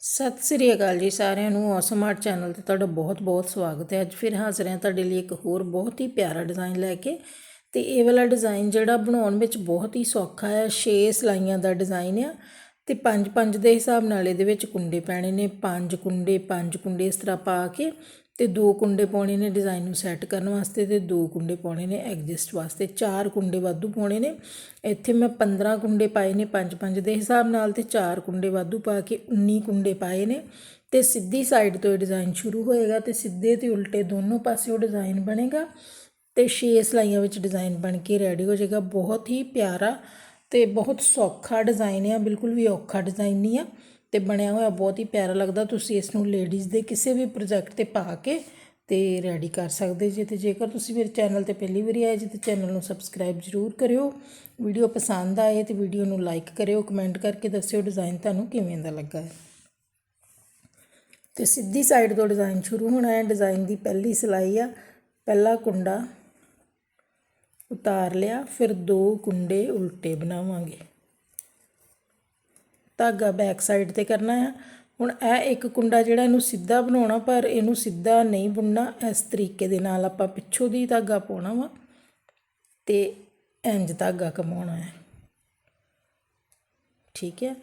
ਸਤਿ ਸ੍ਰੀ ਅਕਾਲ ਜੀ ਸਾਰਿਆਂ ਨੂੰ ਔਸਮ ਆਰਟ ਚੈਨਲ ਤੇ ਤੁਹਾਡਾ ਬਹੁਤ-ਬਹੁਤ ਸਵਾਗਤ ਹੈ। ਅੱਜ ਫਿਰ ਹਾਜ਼ਰ ਹਾਂ ਤੁਹਾਡੇ ਲਈ ਇੱਕ ਹੋਰ ਬਹੁਤ ਹੀ ਪਿਆਰਾ ਡਿਜ਼ਾਈਨ ਲੈ ਕੇ। ਤੇ ਇਹ ਵਾਲਾ ਡਿਜ਼ਾਈਨ ਜਿਹੜਾ ਬਣਾਉਣ ਵਿੱਚ ਬਹੁਤ ਹੀ ਸੌਖਾ ਹੈ 6 ਸਲਾਈਆਂ ਦਾ ਡਿਜ਼ਾਈਨ ਆ। ਤੇ 5-5 ਦੇ ਹਿਸਾਬ ਨਾਲ ਇਹਦੇ ਵਿੱਚ ਕੁੰਡੇ ਪੈਣੇ ਨੇ 5 ਕੁੰਡੇ 5 ਕੁੰਡੇ ਇਸ ਤਰ੍ਹਾਂ ਪਾ ਕੇ ਤੇ ਦੋ ਕੁੰਡੇ ਪਾਉਣੇ ਨੇ ਡਿਜ਼ਾਈਨ ਨੂੰ ਸੈੱਟ ਕਰਨ ਵਾਸਤੇ ਤੇ ਦੋ ਕੁੰਡੇ ਪਾਉਣੇ ਨੇ ਐਗਜਿਸਟ ਵਾਸਤੇ, ਚਾਰ ਕੁੰਡੇ ਵਾਧੂ ਪਾਉਣੇ ਨੇ। ਇੱਥੇ ਮੈਂ 15 ਕੁੰਡੇ ਪਾਏ ਨੇ 5-5 ਦੇ ਹਿਸਾਬ ਨਾਲ ਤੇ ਚਾਰ ਕੁੰਡੇ ਵਾਧੂ ਪਾ ਕੇ 19 ਕੁੰਡੇ ਪਾਏ ਨੇ। ਤੇ ਸਿੱਧੀ ਸਾਈਡ ਤੋਂ ਇਹ ਡਿਜ਼ਾਈਨ ਸ਼ੁਰੂ ਹੋਏਗਾ ਤੇ ਸਿੱਧੇ ਤੇ ਉਲਟੇ ਦੋਨੋਂ ਪਾਸੇ ਉਹ ਡਿਜ਼ਾਈਨ ਬਣੇਗਾ। ਤੇ 6 ਸਲਾਈਆਂ ਵਿੱਚ ਡਿਜ਼ਾਈਨ ਬਣ ਕੇ ਰੈਡੀ ਹੋ ਜਾਏਗਾ। ਬਹੁਤ ਹੀ ਪਿਆਰਾ ਤੇ ਬਹੁਤ ਸੌਖਾ ਡਿਜ਼ਾਈਨ ਆ, ਬਿਲਕੁਲ ਵੀ ਔਖਾ ਡਿਜ਼ਾਈਨ ਨਹੀਂ ਆ। ਤੇ ਬਣਿਆ ਹੋਇਆ ਬਹੁਤ ਹੀ ਪਿਆਰਾ ਲੱਗਦਾ। ਤੁਸੀਂ ਇਸ ਨੂੰ ਲੇਡੀਜ਼ ਦੇ ਕਿਸੇ ਵੀ ਪ੍ਰੋਜੈਕਟ ਤੇ ਪਾ ਕੇ ਤੇ ਰੈਡੀ ਕਰ ਸਕਦੇ ਜੇ ਤੇ ਜੇਕਰ ਤੁਸੀਂ ਮੇਰੇ ਚੈਨਲ ਤੇ ਪਹਿਲੀ ਵਾਰੀ ਆਏ ਜੇ ਤੇ ਚੈਨਲ ਨੂੰ ਸਬਸਕ੍ਰਾਈਬ ਜ਼ਰੂਰ ਕਰਿਓ। ਵੀਡੀਓ ਪਸੰਦ ਆਏ ਤੇ ਵੀਡੀਓ ਨੂੰ ਲਾਈਕ ਕਰਿਓ ਕਮੈਂਟ ਕਰਕੇ ਦੱਸਿਓ ਡਿਜ਼ਾਈਨ ਤੁਹਾਨੂੰ ਕਿਵੇਂ ਦਾ ਲੱਗਾ ਹੈ। ਤੇ ਸਿੱਧੀ ਸਾਈਡ ਤੋਂ ਡਿਜ਼ਾਈਨ ਸ਼ੁਰੂ ਹੋਣਾ ਹੈ। ਡਿਜ਼ਾਈਨ ਦੀ ਪਹਿਲੀ ਸਿਲਾਈ ਆ, ਪਹਿਲਾ ਕੁੰਡਾ ਉਤਾਰ ਲਿਆ, ਫਿਰ ਦੋ ਕੁੰਡੇ ਉਲਟੇ ਬਣਾਵਾਂਗੇ। ਧਾਗਾ ਬੈਕ ਸਾਈਡ ਤੇ ਕਰਨਾ ਆ। ਹੁਣ ਇਹ ਇੱਕ ਕੁੰਡਾ ਜਿਹੜਾ ਇਹਨੂੰ ਸਿੱਧਾ ਬਣਾਉਣਾ, ਪਰ ਇਹਨੂੰ ਸਿੱਧਾ ਨਹੀਂ ਬੁਣਨਾ। ਇਸ ਤਰੀਕੇ ਦੇ ਨਾਲ ਆਪਾਂ ਪਿੱਛੋਂ ਦੀ ਧਾਗਾ ਪਾਉਣਾ ਵਾ ਤੇ ਇੰਜ ਧਾਗਾ ਕਮਾਉਣਾ ਹੈ ਠੀਕ ਹੈ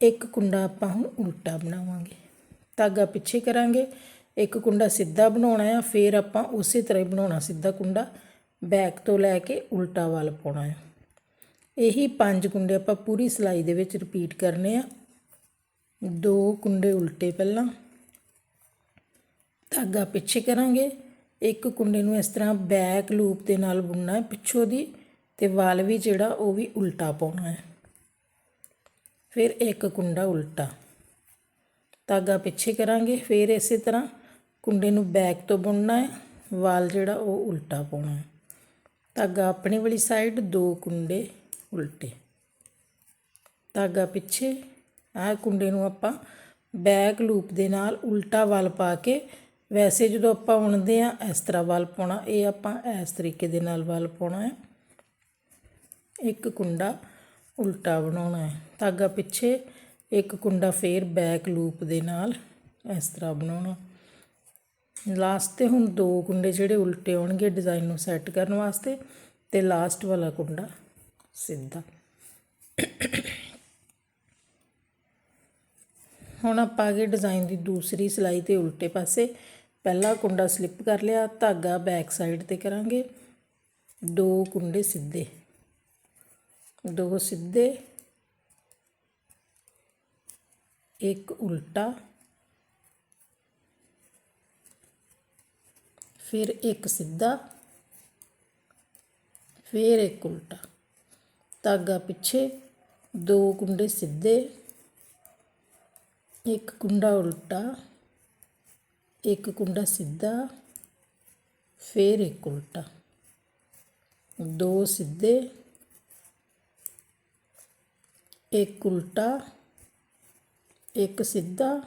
ਇੱਕ ਕੁੰਡਾ ਆਪਾਂ ਹੁਣ ਉਲਟਾ ਬਣਾਵਾਂਗੇ। ਧਾਗਾ ਪਿੱਛੇ ਕਰਾਂਗੇ। ਇੱਕ ਕੁੰਡਾ ਸਿੱਧਾ ਬਣਾਉਣਾ ਆ, ਫਿਰ ਆਪਾਂ ਉਸੇ ਤਰ੍ਹਾਂ ਹੀ ਬਣਾਉਣਾ ਸਿੱਧਾ ਕੁੰਡਾ। ਬੈਕ ਤੋਂ ਲੈ ਕੇ ਉਲਟਾ ਵੱਲ ਪਾਉਣਾ ਹੈ ਇਹੀ ਪੰਜ ਕੁੰਡੇ ਆਪਾਂ ਪੂਰੀ ਸਿਲਾਈ ਦੇ ਵਿੱਚ ਰਿਪੀਟ ਕਰਨੇ ਆ। ਦੋ ਕੁੰਡੇ ਉਲਟੇ ਪਹਿਲਾਂ। ਧਾਗਾ ਪਿੱਛੇ ਕਰਾਂਗੇ। ਇੱਕ ਕੁੰਡੇ ਨੂੰ ਇਸ ਤਰ੍ਹਾਂ ਬੈਕ ਲੂਪ ਦੇ ਨਾਲ ਬੁਣਨਾ ਹੈ ਪਿੱਛੋਂ ਦੀ ਤੇ ਵਾਲ ਵੀ ਜਿਹੜਾ ਉਹ ਵੀ ਉਲਟਾ ਪਾਉਣਾ ਹੈ। ਫਿਰ ਇੱਕ ਕੁੰਡਾ ਉਲਟਾ। ਧਾਗਾ ਪਿੱਛੇ ਕਰਾਂਗੇ। ਫਿਰ ਇਸੇ ਤਰ੍ਹਾਂ ਕੁੰਡੇ ਨੂੰ ਬੈਕ ਤੋਂ ਬੁਣਨਾ ਹੈ। ਵਾਲ ਜਿਹੜਾ ਉਹ ਉਲਟਾ ਪਾਉਣਾ ਹੈ। ਧਾਗਾ ਆਪਣੀ ਵਾਲੀ ਸਾਈਡ ਦੋ ਕੁੰਡੇ ਉਲਟੇ। ਧਾਗਾ ਪਿੱਛੇ, ਆਹ ਕੁੰਡੇ ਨੂੰ ਆਪਾਂ ਬੈਕ ਲੂਪ ਦੇ ਨਾਲ ਉਲਟਾ ਵੱਲ ਪਾ ਕੇ, ਵੈਸੇ ਜਦੋਂ ਆਪਾਂ ਉਣਦੇ ਆ ਇਸ ਤਰ੍ਹਾਂ ਵੱਲ ਪਾਉਣਾ। ਇਹ ਆਪਾਂ ਇਸ ਤਰੀਕੇ ਦੇ ਨਾਲ ਵੱਲ ਪਾਉਣਾ ਹੈ। ਇੱਕ ਕੁੰਡਾ ਉਲਟਾ ਬਣਾਉਣਾ ਹੈ। ਧਾਗਾ ਪਿੱਛੇ, ਇੱਕ ਕੁੰਡਾ ਫੇਰ ਬੈਕ ਲੂਪ ਦੇ ਨਾਲ ਇਸ ਤਰ੍ਹਾਂ ਬਣਾਉਣਾ। ਲਾਸਟ ਤੇ ਹੁਣ ਦੋ ਕੁੰਡੇ ਜਿਹੜੇ ਉਲਟੇ ਆਉਣਗੇ ਡਿਜ਼ਾਈਨ ਨੂੰ ਸੈੱਟ ਕਰਨ ਵਾਸਤੇ ਤੇ ਲਾਸਟ ਵਾਲਾ ਕੁੰਡਾ। ਸਿੱਧਾ। ਹੁਣ ਆਪਾਂ ਅਗੇ ਡਿਜ਼ਾਈਨ ਦੀ ਦੂਸਰੀ ਸਿਲਾਈ ਤੇ ਉਲਟੇ ਪਾਸੇ। ਪਹਿਲਾ ਕੁੰਡਾ ਸਲਿੱਪ ਕਰ ਲਿਆ, ਧਾਗਾ ਬੈਕ ਸਾਈਡ ਤੇ ਕਰਾਂਗੇ। ਦੋ ਕੁੰਡੇ ਸਿੱਧੇ। ਦੋ ਸਿੱਧੇ। ਇੱਕ ਉਲਟਾ। ਫਿਰ ਇੱਕ ਸਿੱਧਾ। ਫਿਰ ਇੱਕ ਉਲਟਾ। ਧਾਗਾ ਪਿੱਛੇ, ਦੋ ਕੁੰਡੇ ਸਿੱਧੇ, ਇੱਕ ਕੁੰਡਾ ਉਲਟਾ, ਇੱਕ ਕੁੰਡਾ ਸਿੱਧਾ, ਫਿਰ ਇੱਕ ਉਲਟਾ। ਦੋ ਸਿੱਧੇ, ਇੱਕ ਉਲਟਾ, ਇੱਕ ਸਿੱਧਾ,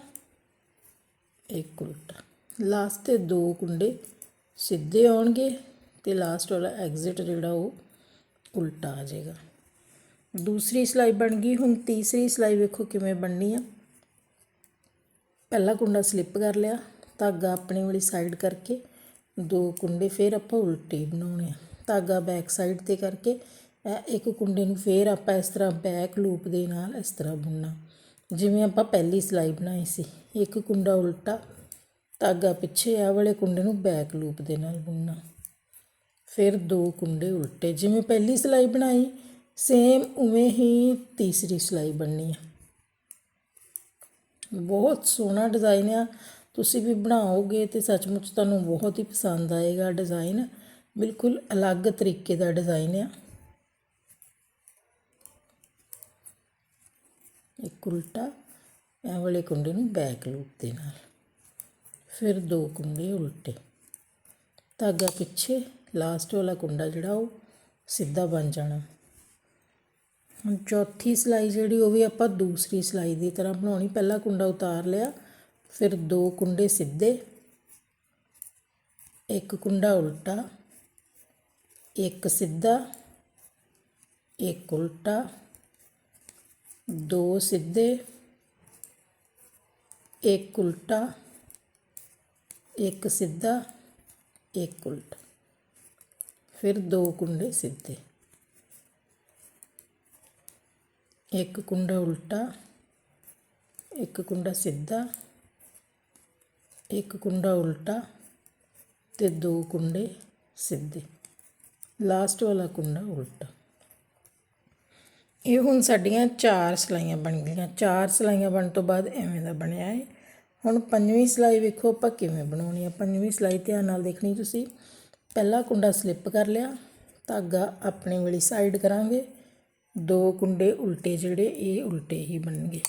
ਇੱਕ ਉਲਟਾ। ਲਾਸਟ ਤੇ ਦੋ ਕੁੰਡੇ ਸਿੱਧੇ ਆਉਣਗੇ ਤੇ ਲਾਸਟ ਵਾਲਾ ਐਗਜ਼ਿਟ ਜਿਹੜਾ ਉਹ ਉਲਟਾ ਆ ਜਾਏਗਾ। ਦੂਸਰੀ ਸਲਾਈ ਬਣ ਗਈ, ਹੁਣ ਤੀਸਰੀ ਸਲਾਈ ਵੇਖੋ ਕਿਵੇਂ ਬਣਨੀ ਆ। ਪਹਿਲਾ ਕੁੰਡਾ ਸਲਿੱਪ ਕਰ ਲਿਆ, ਧਾਗਾ ਆਪਣੇ ਵਾਲੀ ਸਾਈਡ ਕਰਕੇ, ਦੋ ਕੁੰਡੇ ਫਿਰ ਆਪਾਂ ਉਲਟੇ ਬਣਾਉਣੇ ਆ। ਧਾਗਾ ਬੈਕ ਸਾਈਡ ਤੇ ਕਰਕੇ ਇੱਕ ਕੁੰਡੇ ਨੂੰ ਫਿਰ ਆਪਾਂ ਇਸ ਤਰ੍ਹਾਂ ਬੈਕ ਲੂਪ ਦੇ ਨਾਲ ਇਸ ਤਰ੍ਹਾਂ ਬੁਣਨਾ। ਜਿਵੇਂ ਆਪਾਂ ਪਹਿਲੀ ਸਲਾਈ ਬਣਾਈ ਸੀ, ਇੱਕ ਕੁੰਡਾ ਉਲਟਾ, ਧਾਗਾ ਪਿੱਛੇ ਆ ਵਾਲੇ ਕੁੰਡੇ ਨੂੰ ਬੈਕ ਲੂਪ ਦੇ ਨਾਲ ਬੁਣਨਾ। ਫਿਰ ਦੋ ਕੁੰਡੇ ਉਲਟੇ, ਜਿਵੇਂ ਪਹਿਲੀ ਸਲਾਈ ਬਣਾਈ ਸੇਮ ਉਵੇਂ ਹੀ ਤੀਸਰੀ ਸਿਲਾਈ ਬਣਨੀ ਹੈ ਬਹੁਤ ਸੋਹਣਾ ਡਿਜ਼ਾਈਨ ਆ। ਤੁਸੀਂ ਵੀ ਬਣਾਓਗੇ ਤੇ ਸੱਚਮੁੱਚ ਤੁਹਾਨੂੰ ਬਹੁਤ ਹੀ ਪਸੰਦ ਆਏਗਾ ਡਿਜ਼ਾਈਨ ਬਿਲਕੁਲ ਅਲੱਗ ਤਰੀਕੇ ਦਾ ਡਿਜ਼ਾਈਨ ਆ। ਇੱਕ ਉਲਟਾ, ਇਹ ਵਾਲੇ ਕੁੰਡੇ ਨੂੰ ਬੈਕ ਲੂਪ ਦੇ ਨਾਲ। ਫਿਰ ਦੋ ਕੁੰਡੇ ਉਲਟੇ। ਧਾਗਾ ਪਿੱਛੇ ਲਾਸਟ ਵਾਲਾ ਕੁੰਡਾ ਜਿਹੜਾ ਉਹ ਸਿੱਧਾ ਬਣ ਜਾਣਾ। ਹੁਣ ਚੌਥੀ ਸਿਲਾਈ ਜਿਹੜੀ ਉਹ ਵੀ ਆਪਾਂ ਦੂਸਰੀ ਸਿਲਾਈ ਦੀ ਤਰ੍ਹਾਂ ਬਣਾਉਣੀ। ਪਹਿਲਾ ਕੁੰਡਾ ਉਤਾਰ ਲਿਆ, ਫਿਰ ਦੋ ਕੁੰਡੇ ਸਿੱਧੇ, ਇੱਕ ਕੁੰਡਾ ਉਲਟਾ, ਇੱਕ ਸਿੱਧਾ, ਇੱਕ ਉਲਟਾ, ਦੋ ਸਿੱਧੇ, ਇੱਕ ਉਲਟਾ, ਇੱਕ ਸਿੱਧਾ, ਇੱਕ ਉਲਟਾ, ਫਿਰ ਦੋ ਕੁੰਡੇ ਸਿੱਧੇ। ਇੱਕ ਕੁੰਡਾ ਉਲਟਾ, ਇੱਕ ਕੁੰਡਾ ਸਿੱਧਾ, ਇੱਕ ਕੁੰਡਾ ਉਲਟਾ ਤੇ ਦੋ ਕੁੰਡੇ ਸਿੱਧੇ। ਲਾਸਟ ਵਾਲਾ ਕੁੰਡਾ ਉਲਟਾ। ਇਹ ਹੁਣ ਸਾਡੀਆਂ ਚਾਰ ਸਲਾਈਆਂ ਬਣ ਗਈਆਂ। ਚਾਰ ਸਲਾਈਆਂ ਬਣਨ ਤੋਂ ਬਾਅਦ ਐਵੇਂ ਦਾ ਬਣਿਆ ਹੈ ਹੁਣ ਪੰਜਵੀਂ ਸਲਾਈ ਵੇਖੋ ਆਪਾਂ ਕਿਵੇਂ ਬਣਾਉਣੀ ਹੈ ਪੰਜਵੀਂ ਸਲਾਈ ਧਿਆਨ ਨਾਲ ਦੇਖਣੀ ਤੁਸੀਂ। ਪਹਿਲਾ ਕੁੰਡਾ ਸਲਿੱਪ ਕਰ ਲਿਆ। ਧਾਗਾ ਆਪਣੇ ਵਾਲੀ ਸਾਈਡ ਕਰਾਂਗੇ। ਦੋ ਕੁੰਡੇ ਉਲਟੇ ਜਿਹੜੇ, ਇਹ ਉਲਟੇ ਹੀ ਬਣਨਗੇ।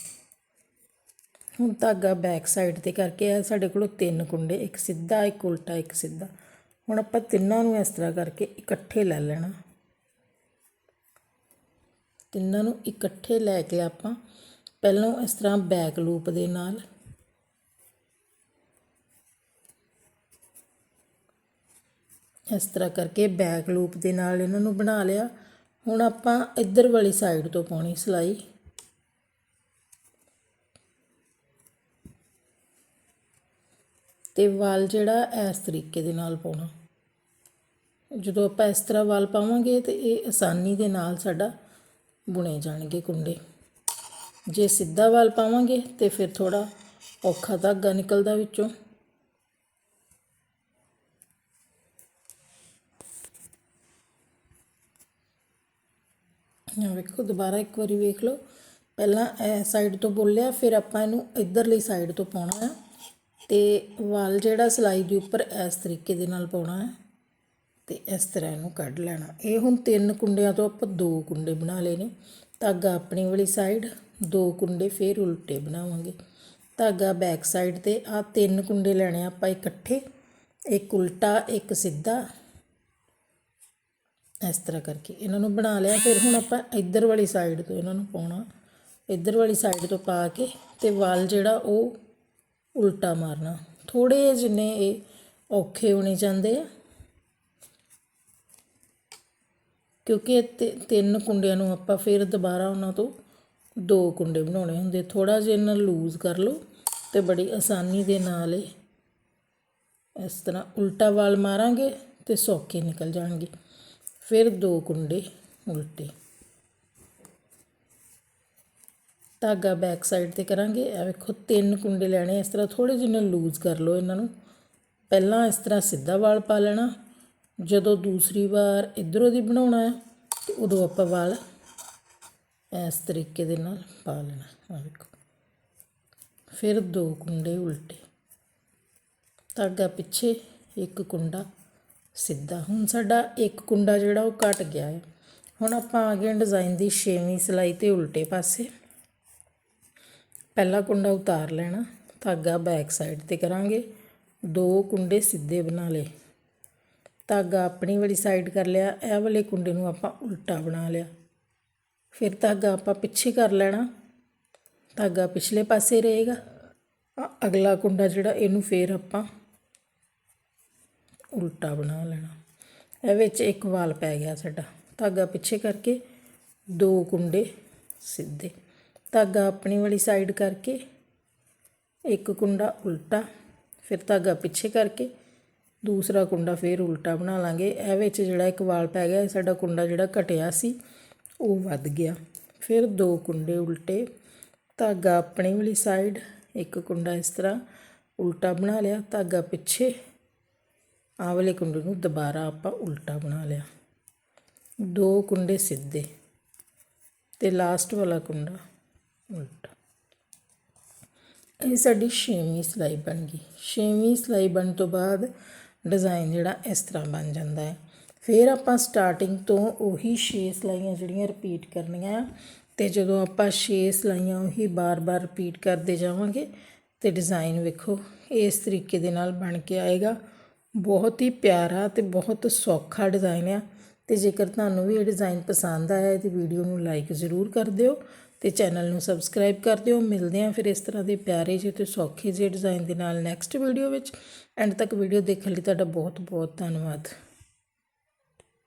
ਹੁਣ ਧਾਗਾ ਬੈਕ ਸਾਈਡ ਤੇ ਕਰਕੇ ਆ ਸਾਡੇ ਕੋਲ ਤਿੰਨ ਕੁੰਡੇ, ਇੱਕ ਸਿੱਧਾ, ਇੱਕ ਉਲਟਾ, ਇੱਕ ਸਿੱਧਾ। ਹੁਣ ਆਪਾਂ ਤਿੰਨਾਂ ਨੂੰ ਇਸ ਤਰ੍ਹਾਂ ਕਰਕੇ ਇਕੱਠੇ ਲੈ ਲੈਣਾ। ਤਿੰਨਾਂ ਨੂੰ ਇਕੱਠੇ ਲੈ ਕੇ ਆਪਾਂ ਪਹਿਲਾਂ ਇਸ ਤਰ੍ਹਾਂ ਬੈਕ ਲੂਪ ਦੇ ਨਾਲ ਇਸ ਤਰ੍ਹਾਂ ਕਰਕੇ ਬੈਕ ਲੂਪ ਦੇ ਨਾਲ ਇਹਨਾਂ ਨੂੰ ਬਣਾ ਲਿਆ। ਹੁਣ ਆਪਾਂ ਇੱਧਰ ਵਾਲੀ ਸਾਈਡ ਤੋਂ ਪਾਉਣੀ ਸਲਾਈ। ਤੇ ਵਾਲ ਜਿਹੜਾ ਇਸ ਤਰੀਕੇ ਦੇ ਨਾਲ ਪਾਉਣਾ। ਜਦੋਂ ਆਪਾਂ ਇਸ ਤਰ੍ਹਾਂ ਵਾਲ ਪਾਵਾਂਗੇ ਤੇ ਇਹ ਆਸਾਨੀ ਦੇ ਨਾਲ ਸਾਡਾ ਬੁਣੇ ਜਾਣਗੇ ਕੁੰਡੇ। ਜੇ ਸਿੱਧਾ ਵਾਲ ਪਾਵਾਂਗੇ ਤੇ ਫਿਰ ਥੋੜਾ ਔਖਾ ਧਾਗਾ ਨਿਕਲਦਾ ਵਿੱਚੋਂ। ਆ ਦੁਬਾਰਾ ਇੱਕ ਵਾਰੀ ਵੇਖ ਲਓ। ਪਹਿਲਾਂ ਇਹ ਸਾਈਡ ਤੋਂ ਬੋਲਿਆ ਫਿਰ ਆਪਾਂ ਇਹਨੂੰ ਇਧਰਲੀ ਸਾਈਡ ਤੋਂ ਪਾਉਣਾ ਆ। ਤੇ ਵਾਲ ਜਿਹੜਾ ਸਲਾਈ ਦੇ ਉੱਪਰ ਇਸ ਤਰੀਕੇ ਦੇ ਨਾਲ ਪਾਉਣਾ ਹੈ ਤੇ ਇਸ ਤਰ੍ਹਾਂ ਇਹਨੂੰ ਕੱਢ ਲੈਣਾ। ਇਹ ਹੁਣ ਤਿੰਨ ਕੁੰਡਿਆਂ ਤੋਂ ਆਪਾਂ ਦੋ ਕੁੰਡੇ ਬਣਾ ਲਏ ਨੇ। ਧਾਗਾ ਆਪਣੀ ਵਾਲੀ ਸਾਈਡ ਦੋ ਕੁੰਡੇ ਫੇਰ ਉਲਟੇ ਬਣਾਵਾਂਗੇ। ਧਾਗਾ ਬੈਕ ਸਾਈਡ ਤੇ ਆ ਤਿੰਨ ਕੁੰਡੇ ਲੈਣੇ ਆਪਾਂ ਇਕੱਠੇ। ਇੱਕ ਉਲਟਾ, ਇੱਕ ਸਿੱਧਾ। ਇਸ ਤਰ੍ਹਾਂ ਕਰਕੇ। ਇਹਨਾਂ ਨੂੰ ਬਣਾ ਲਿਆ, ਫਿਰ ਹੁਣ ਆਪਾਂ ਇੱਧਰ ਵਾਲੀ ਸਾਈਡ ਤੋਂ ਇਹਨਾਂ ਨੂੰ ਪਾਉਣਾ। ਇੱਧਰ ਵਾਲੀ ਸਾਈਡ ਤੋਂ ਪਾ ਕੇ ਤੇ ਵਾਲ ਜਿਹੜਾ ਉਹ ਉਲਟਾ ਮਾਰਨਾ। ਥੋੜੇ ਜਿੰਨੇ ਇਹ ਔਖੇ ਹੋਣੇ ਚਾਹੁੰਦੇ ਆ। ਕਿਉਂਕਿ ਤਿੰਨ ਕੁੰਡਿਆਂ ਨੂੰ ਆਪਾਂ ਫਿਰ ਦੁਬਾਰਾ ਉਹਨਾਂ ਤੋਂ ਦੋ ਕੁੰਡੇ ਬਣਾਉਣੇ ਹੁੰਦੇ। ਥੋੜਾ ਜਿਹਾ ਇਹਨਾਂ ਲੂਜ਼ ਕਰ ਲਓ ਤੇ ਬੜੀ ਆਸਾਨੀ ਦੇ ਨਾਲ ਇਹ ਇਸ ਤਰ੍ਹਾਂ ਉਲਟਾ ਵਾਲ ਮਾਰਾਂਗੇ ਤੇ ਸੌਕੇ ਨਿਕਲ ਜਾਣਗੇ। ਫਿਰ ਦੋ ਕੁੰਡੇ ਉਲਟੇ। ਧਾਗਾ ਬੈਕ ਸਾਈਡ ਤੇ ਕਰਾਂਗੇ। ਇਹ ਵੇਖੋ, ਤਿੰਨ ਕੁੰਡੇ ਲੈਣੇ। ਇਸ ਤਰ੍ਹਾਂ ਥੋੜੇ ਜਿਹੇ ਲੂਜ਼ ਕਰ ਲਓ ਇਹਨਾਂ ਨੂੰ। ਪਹਿਲਾਂ ਇਸ ਤਰ੍ਹਾਂ ਸਿੱਧਾ ਵਾਲ ਪਾ ਲੈਣਾ। ਜਦੋਂ ਦੂਸਰੀ ਵਾਰ ਇਧਰੋਂ ਦੀ ਬਣਾਉਣਾ ਹੈ, ਤੇ ਉਦੋਂ ਆਪਾਂ ਵਾਲ ਇਸ ਤਰੀਕੇ ਦੇ ਨਾਲ ਪਾ ਲੈਣਾ। ਆ ਵੇਖੋ। ਫਿਰ ਦੋ ਕੁੰਡੇ ਉਲਟੇ। ਧਾਗਾ ਪਿੱਛੇ ਇੱਕ ਕੁੰਡਾ। ਸਿੱਧਾ। ਹੁਣ ਸਾਡਾ ਇੱਕ ਕੁੰਡਾ ਜਿਹੜਾ ਉਹ ਕੱਟ ਗਿਆ ਹੈ। ਹੁਣ ਆਪਾਂ ਆ ਗਏ ਡਿਜ਼ਾਈਨ ਦੀ 6ਵੀਂ ਸਿਲਾਈ ਤੇ ਉਲਟੇ ਪਾਸੇ। ਪਹਿਲਾ ਕੁੰਡਾ ਉਤਾਰ ਲੈਣਾ। ਧਾਗਾ ਬੈਕ ਸਾਈਡ ਤੇ ਕਰਾਂਗੇ। ਦੋ ਕੁੰਡੇ ਸਿੱਧੇ ਬਣਾ ਲਏ। ਧਾਗਾ ਆਪਣੀ ਵਾਲੀ ਸਾਈਡ ਕਰ ਲਿਆ। ਇਹ ਵਾਲੇ ਕੁੰਡੇ ਨੂੰ ਆਪਾਂ ਉਲਟਾ ਬਣਾ ਲਿਆ। ਫਿਰ ਧਾਗਾ ਆਪਾਂ ਪਿੱਛੇ ਕਰ ਲੈਣਾ। ਧਾਗਾ ਪਿਛਲੇ ਪਾਸੇ ਰਹੇਗਾ। ਅਗਲਾ ਕੁੰਡਾ ਜਿਹੜਾ ਇਹਨੂੰ ਫੇਰ ਆਪਾਂ ਉਲਟਾ ਬਣਾ ਲੈਣਾ। ਇਹ ਵਿੱਚ ਇੱਕ ਵਾਲ ਪੈ ਗਿਆ ਸਾਡਾ। ਧਾਗਾ ਪਿੱਛੇ ਕਰਕੇ ਦੋ ਕੁੰਡੇ ਸਿੱਧੇ। ਧਾਗਾ ਆਪਣੀ ਵਾਲੀ ਸਾਈਡ ਕਰਕੇ ਇੱਕ ਕੁੰਡਾ ਉਲਟਾ, ਫਿਰ ਧਾਗਾ ਪਿੱਛੇ ਕਰਕੇ ਦੂਸਰਾ ਕੁੰਡਾ ਫੇਰ ਉਲਟਾ ਬਣਾ ਲਾਂਗੇ। ਇਹ ਵਿੱਚ ਜਿਹੜਾ ਇੱਕ ਵਾਲ ਪੈ ਗਿਆ ਸਾਡਾ ਕੁੰਡਾ ਜਿਹੜਾ ਘਟਿਆ ਸੀ, ਉਹ ਵੱਧ ਗਿਆ। ਫਿਰ ਦੋ ਕੁੰਡੇ ਉਲਟੇ। ਧਾਗਾ ਆਪਣੀ ਵਾਲੀ ਸਾਈਡ ਇੱਕ ਕੁੰਡਾ ਇਸ ਤਰ੍ਹਾਂ ਉਲਟਾ ਬਣਾ ਲਿਆ। ਧਾਗਾ ਪਿੱਛੇ ਆਹ ਵਾਲੇ ਕੁੰਡੇ ਨੂੰ ਦੁਬਾਰਾ ਆਪਾਂ ਉਲਟਾ ਬਣਾ ਲਿਆ। ਦੋ ਕੁੰਡੇ ਸਿੱਧੇ ਤੇ ਲਾਸਟ ਵਾਲਾ ਕੁੰਡਾ ਉਲਟਾ। ਇਹ ਸਾਡੀ ਛੇਵੀਂ ਸਲਾਈ ਬਣ ਗਈ। ਛੇਵੀਂ ਸਲਾਈ ਬਣ ਤੋਂ ਬਾਅਦ ਡਿਜ਼ਾਈਨ ਜਿਹੜਾ ਇਸ ਤਰ੍ਹਾਂ ਬਣ ਜਾਂਦਾ ਹੈ। ਫਿਰ ਆਪਾਂ ਸਟਾਰਟਿੰਗ ਤੋਂ ਉਹੀ 6 ਸਲਾਈਆਂ ਜਿਹੜੀਆਂ ਰਿਪੀਟ ਕਰਨੀਆਂ ਆ ਤੇ ਜਦੋਂ ਆਪਾਂ 6 ਸਲਾਈਆਂ ਉਹੀ ਬਾਰ-ਬਾਰ ਰਿਪੀਟ ਕਰਦੇ ਜਾਵਾਂਗੇ ਤੇ ਡਿਜ਼ਾਈਨ ਵੇਖੋ ਇਸ ਤਰੀਕੇ ਦੇ ਨਾਲ ਬਣ ਕੇ ਆਏਗਾ। ਬਹੁਤ ਹੀ ਪਿਆਰਾ ਤੇ ਬਹੁਤ ਸੌਖਾ ਡਿਜ਼ਾਈਨ ਆ। ਤੇ ਜੇਕਰ ਤੁਹਾਨੂੰ ਵੀ ਇਹ ਡਿਜ਼ਾਈਨ ਪਸੰਦ ਆਇਆ ਤੇ ਵੀਡੀਓ ਨੂੰ ਲਾਈਕ ਜ਼ਰੂਰ ਕਰ ਦਿਓ ਤੇ ਚੈਨਲ ਨੂੰ ਸਬਸਕ੍ਰਾਈਬ ਕਰ ਦਿਓ। ਮਿਲਦੇ ਆਂ ਫਿਰ ਇਸ ਤਰ੍ਹਾਂ ਦੇ ਪਿਆਰੇ ਜਿਹੇ ਤੇ ਸੌਖੇ ਜਿਹੇ ਡਿਜ਼ਾਈਨ ਦੇ ਨਾਲ ਨੈਕਸਟ ਵੀਡੀਓ ਵਿੱਚ। ਐਂਡ ਤੱਕ ਵੀਡੀਓ ਦੇਖਣ ਲਈ ਤੁਹਾਡਾ ਬਹੁਤ ਬਹੁਤ ਧੰਨਵਾਦ।